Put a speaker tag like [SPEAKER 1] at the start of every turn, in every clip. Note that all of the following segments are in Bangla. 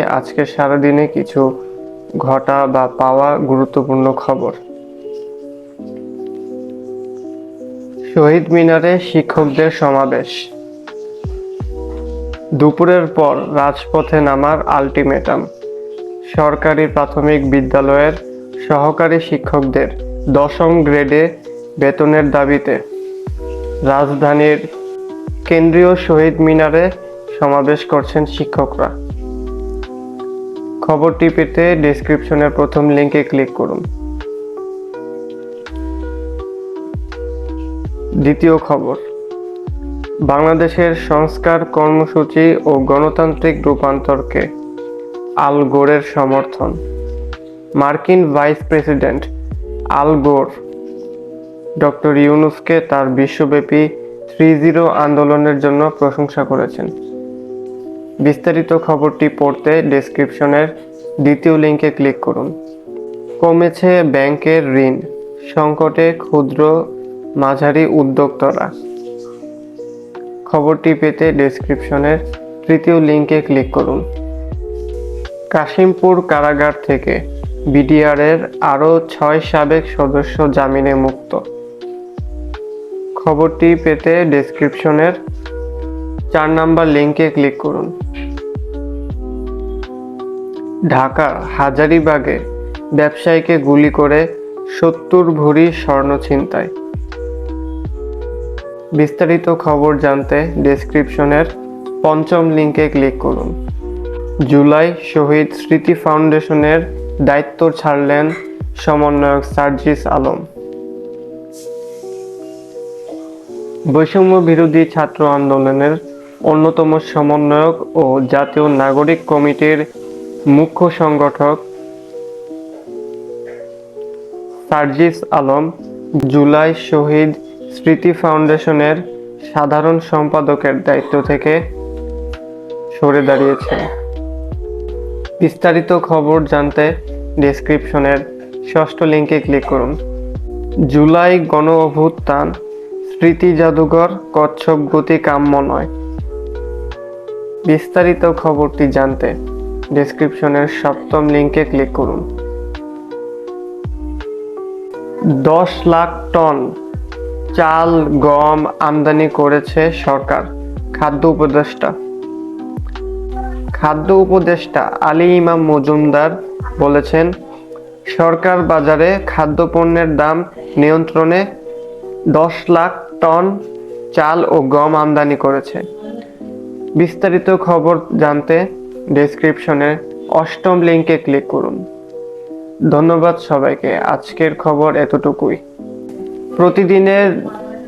[SPEAKER 1] আজকে সারাদিনে কিছু ঘটা বা পাওয়া গুরুত্বপূর্ণ খবর। শহীদ মিনারে শিক্ষকদের সমাবেশ। দুপুরের পর রাজপথে নামার আলটিমেটাম। সরকারি প্রাথমিক বিদ্যালয়ের সহকারী শিক্ষকদের দশম গ্রেডে বেতনের দাবিতে রাজধানীর কেন্দ্রীয় শহীদ মিনারে সমাবেশ করছেন শিক্ষকরা। খবরটি পেতে ডেসক্রিপশনের প্রথম লিংকে ক্লিক করুন। দ্বিতীয় খবর, বাংলাদেশের সংস্কার কর্মসূচি ও গণতান্ত্রিক রূপান্তরকে আল গোরের সমর্থন। মার্কিন ভাইস প্রেসিডেন্ট আল গোর, ডক্টর ইউনুসকে তার বিশ্বব্যাপী থ্রি জিরো আন্দোলনের জন্য প্রশংসা করেছেন। বিস্তারিত খবরটি পড়তে ডেসক্রিপশনের দ্বিতীয় লিংকে ক্লিক করুন। কমেছে ব্যাংকের ঋণ, সংকটে ক্ষুদ্র মাঝারি উদ্যোক্তারা। খবরটি পেতে ডেসক্রিপশনের তৃতীয় লিংকে ক্লিক করুন। কাশিমপুর কারাগার থেকে বিডিআরের আরও ছয় সাবেক সদস্য জামিনে মুক্ত। খবরটি পেতে ডেসক্রিপশনের চার নাম্বার লিংকে ক্লিক করুন। ঢাকার হাজারিবাগে ব্যবসায়ীকে গুলি করে সত্তর ভরি স্বর্ণ ছিনতাই। বিস্তারিত খবর জানতে ডেসক্রিপশনের পঞ্চম লিঙ্কে ক্লিক করুন। জুলাই শহীদ স্মৃতি ফাউন্ডেশনের দায়িত্ব ছাড়লেন সমন্বয়ক সার্জিস আলম। বৈষম্য বিরোধী ছাত্র আন্দোলনের অন্যতম সমন্বয়ক ও জাতীয় নাগরিক কমিটির মুখ্য সংগঠক সার্জিস আলম জুলাই শহীদ স্মৃতি ফাউন্ডেশনের সাধারণ সম্পাদকের দায়িত্ব থেকে সরে দাঁড়িয়েছেন। বিস্তারিত খবর জানতে ডেসক্রিপশনের ষষ্ঠ লিঙ্কে ক্লিক করুন। জুলাই গণ অভ্যুত্থান স্মৃতি জাদুঘর কচ্ছপ গতি কাম্য নয়। বিস্তারিত খবরটি জানতে ডেসক্রিপশনের সপ্তম লিঙ্কে ক্লিক করুন। দশ লাখ টন চাল, গম আমদানি করেছে সরকার, খাদ্য উপদেষ্টা। খাদ্য উপদেষ্টা আলী ইমাম মজুমদার বলেছেন, সরকার বাজারে খাদ্যপণ্যের দাম নিয়ন্ত্রণে দশ লাখ টন চাল ও গম আমদানি করেছে। বিস্তারিত খবর জানতে ডেসক্রিপশনে অষ্টম লিঙ্কে ক্লিক করুন। ধন্যবাদ সবাইকে, আজকের খবর এতটুকুই। প্রতিদিনের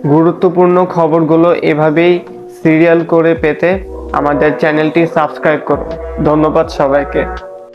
[SPEAKER 1] গুরুত্বপূর্ণ খবরগুলো এভাবেই সিরিয়াল করে পেতে আমাদের চ্যানেলটি সাবস্ক্রাইব করুন। ধন্যবাদ সবাইকে।